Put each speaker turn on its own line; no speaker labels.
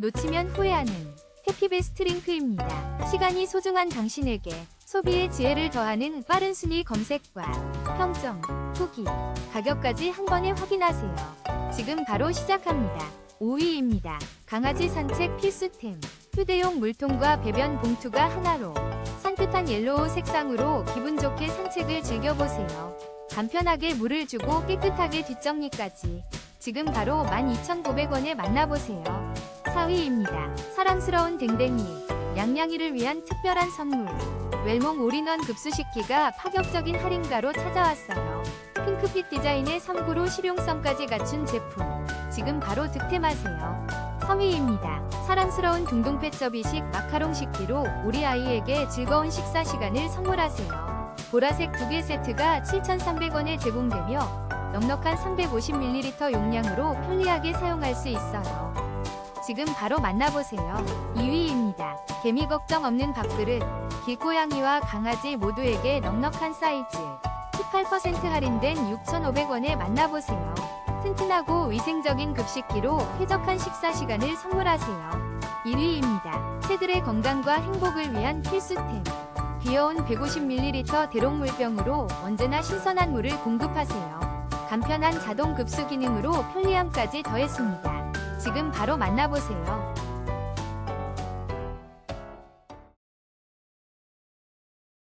놓치면 후회하는 해피베스트 링크입니다. 시간이 소중한 당신에게 소비의 지혜를 더하는 빠른 순위 검색과 평점, 후기, 가격까지 한 번에 확인하세요. 지금 바로 시작합니다. 5위입니다. 강아지 산책 필수템. 휴대용 물통과 배변 봉투가 하나로 산뜻한 옐로우 색상으로 기분 좋게 산책을 즐겨보세요. 간편하게 물을 주고 깨끗하게 뒷정리까지. 지금 바로 12,900원에 만나보세요. 4위입니다. 사랑스러운 댕댕이. 양양이를 위한 특별한 선물. 웰몽 올인원 급수식기가 파격적인 할인가로 찾아왔어요. 핑크빛 디자인의 3구로 실용성까지 갖춘 제품. 지금 바로 득템하세요. 3위입니다. 사랑스러운 둥둥패쩌비식 마카롱 식기로 우리 아이에게 즐거운 식사 시간을 선물하세요. 보라색 두개 세트가 7,300원에 제공되며 넉넉한 350ml 용량으로 편리하게 사용할 수 있어요. 지금 바로 만나보세요. 2위입니다. 개미 걱정 없는 밥그릇. 길고양이와 강아지 모두에게 넉넉한 사이즈. 18% 할인된 6,500원에 만나보세요. 튼튼하고 위생적인 급식기로 쾌적한 식사 시간을 선물하세요. 1위입니다. 새들의 건강과 행복을 위한 필수템. 귀여운 150ml 대롱물병으로 언제나 신선한 물을 공급하세요. 간편한 자동 급수 기능으로 편리함까지 더했습니다. 지금 바로 만나보세요.